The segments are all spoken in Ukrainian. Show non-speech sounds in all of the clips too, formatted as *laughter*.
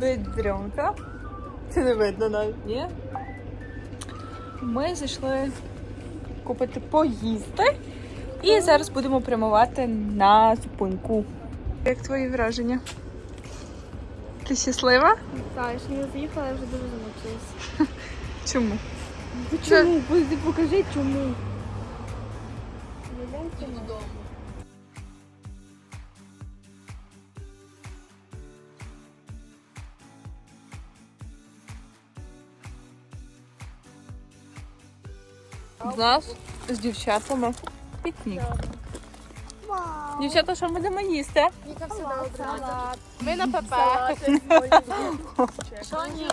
Бедренка. Це не видно навіть, ні? Ми зайшли купити поїсти. І зараз будемо прямувати на зупинку. Як твої враження? Ти щаслива? Так, що не заїхала, я вже дуже замучилась. *laughs* Чому? Чому? Покажи чому. Додому. В нас з дівчатами пікнік. Вау. Дівчата, що будемо їсти? Віка все добре. Ми на ПП. Що ні?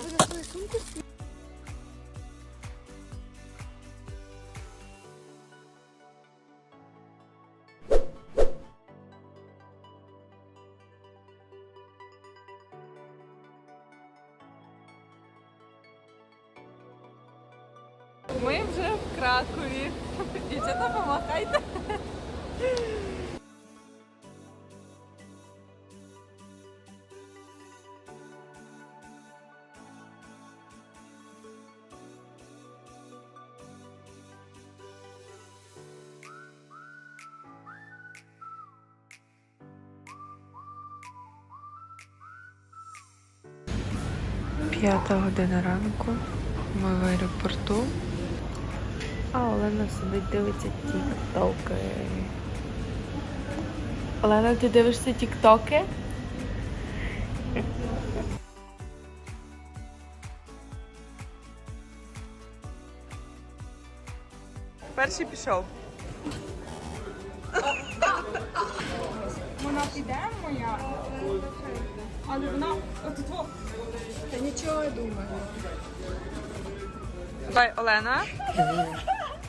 Ми вже Кракові. Дівчата, помахайте. П'ята година ранку. Ми в аеропорту. А Олена сидить, дивиться тіктоки. Олена, ти дивишся тіктоки? Перший пішов. Вона піде моя, але вона от тут. Та нічого я думаю. Давай, Олена.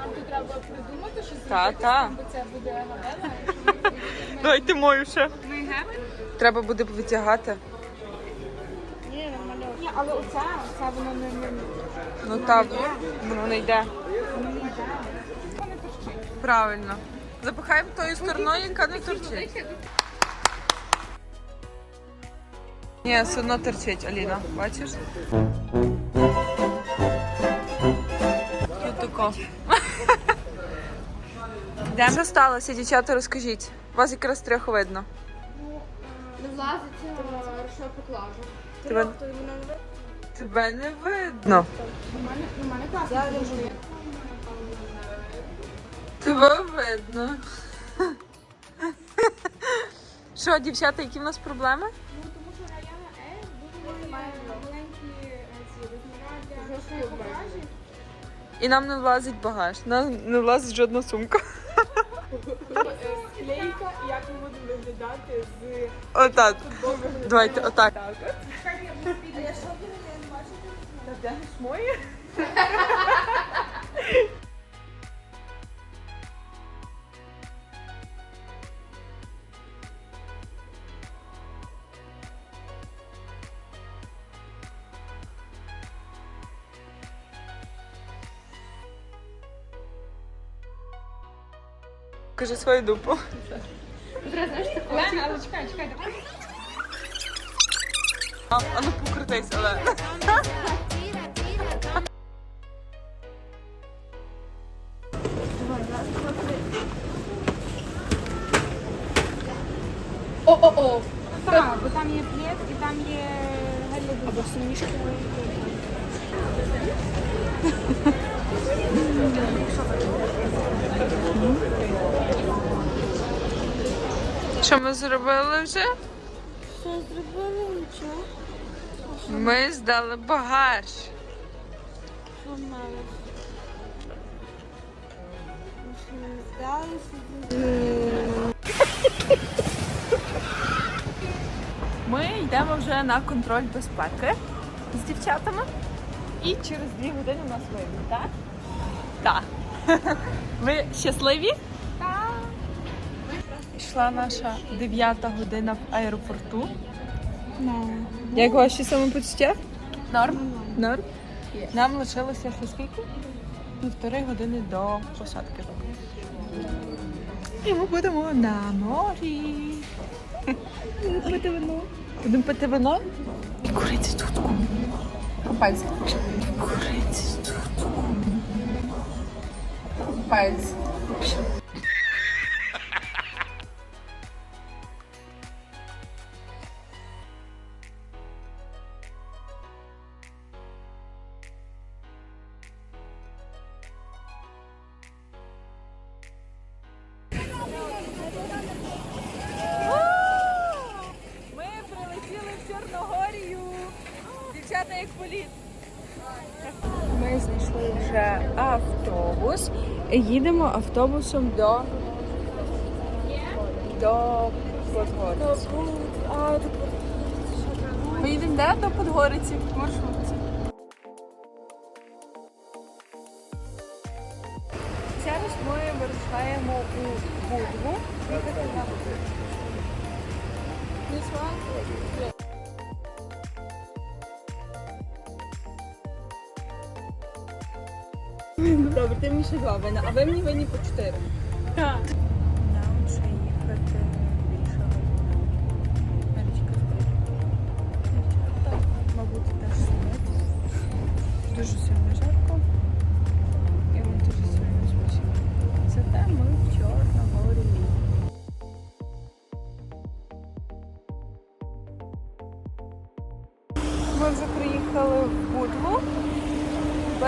Нам тут треба придумати щось Та, та. бо це буде Габела. *laughs* Давайте мою ще. Ми геми? Треба буде витягати. Ні, нормально. Ні, але оце, оце воно не, не, Ну так, воно не йде. воно не йде. Воно не торчить. Правильно. Запихаємо тою стороною, яка не торчить. Ні, все одно торчить, Аліна, бачиш? Тут тако. Де що сталося, дівчата, розкажіть. Вас якраз трьох видно. Не влазиться, що поклажу. Тебе, не видно. тебе не видно. У мене, класно. Тебе видно. Що, дівчата, які в нас проблеми? Ну, тому що Раяна Е дуже маленькі е, ці розміри для багажі. І нам не влазить багаж. Нам не влазить жодна сумка. Склейка, як ми будемо виглядати з Отак. Давайте, отак. Кажи свою дупу. Лена, але чекай, чекай, давай. А, а ну покрутись, але. О-о-о! Так, бо там є плед і там є гель Або сумішки. Що ми зробили вже? Що зробили нічого? Ми здали багаж. Що мало? Що не здалося? Ми йдемо вже на контроль безпеки. з дівчатами. І через дві години у нас вийде, так? Так. *laughs* Ви щасливі? Так. Йшла наша дев'ята година в аеропорту. Як ваші самопочуття? Норм. Норм. Нам лишилося ще скільки? Півтори години до посадки. І ми будемо на морі. Будемо пити вино. Будемо пити вино? І курити тут. Пальці. Курити Їдемо автобусом до, до Подгориці. Ми їдемо де? До Подгориці маршрутці. Зараз ми вирушаємо у Будву. Добре, ти мені ще два вина, а ви мені винні по чотири. Нам ще їхати більше мабуть, теж. Дуже сильно жарко. І ми дуже сильно спочили. Зате ми в Чорногорії. Ми вже приїхали в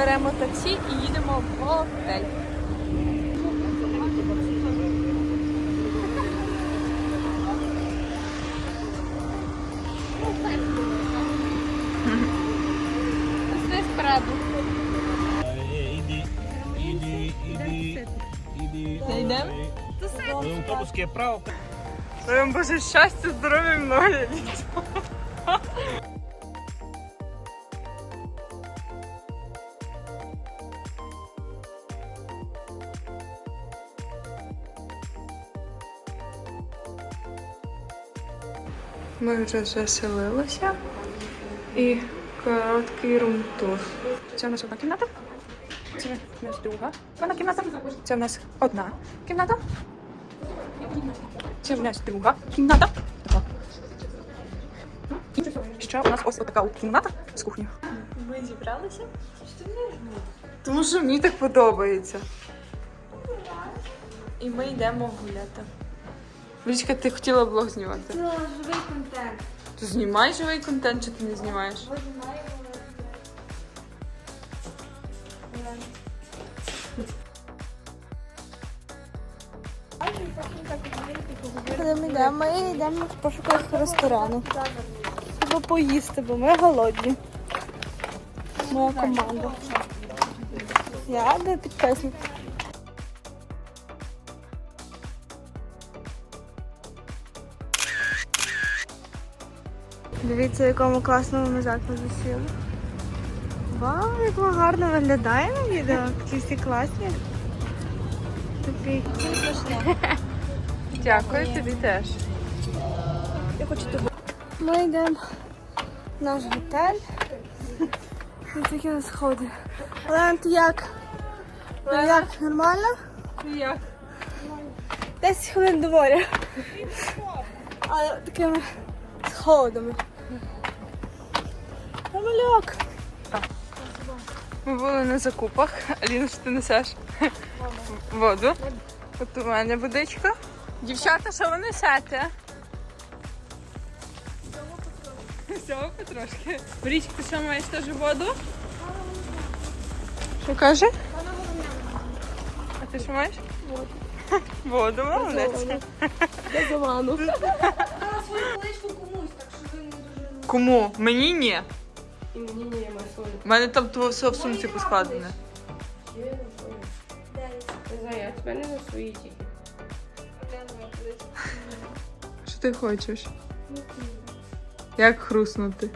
беремо таксі і їдемо в готель. Все справді. Іди, іди, іди, іди. Зайдемо? Автобуске право. Дай вам Боже щастя, здоров'я, много літ. Ми вже заселилися і короткий рум-тур. Це у нас одна кімната. Це у нас друга. Одна кімната. Це у нас одна кімната. Це в нас друга кімната. І ще у нас ось така от кімната з кухнею. Ми зібралися. Тому що мені так подобається. І ми йдемо гуляти. Вічка, ти хотіла блог знімати? Це живий контент. Ти знімаєш живий контент, чи ти не знімаєш? Куди ми йдемо? Ми йдемо в пошуках ресторану. Щоб поїсти, бо ми голодні. Моя команда. Я де підписник. Дивіться, в якому класному ми закладі сіли. Вау, як ми гарно виглядає на відео. Ці всі класні. Такий. *laughs* Дякую, тобі теж. Я хочу тебе. Ми йдемо в наш готель. Ось такі у нас сходи. Олена, ти як? Ну як, нормально? Як? 10 хвилин до моря. Але такими сходами. Намальок. Ми були на закупах. Аліна, що ти несеш? Воду. От у мене водичка. Дівчата, що ви несете? Всього потрошки. Річка, ти що маєш теж воду? Що каже? А ти що маєш? Воду. Воду, молодець. Я заману. Кому? Мені ні. І мені не є свою. У мене там то все в сумці поскладене. Не знаю, я тебе не на свої тільки. Що ти хочеш? Як хруснути?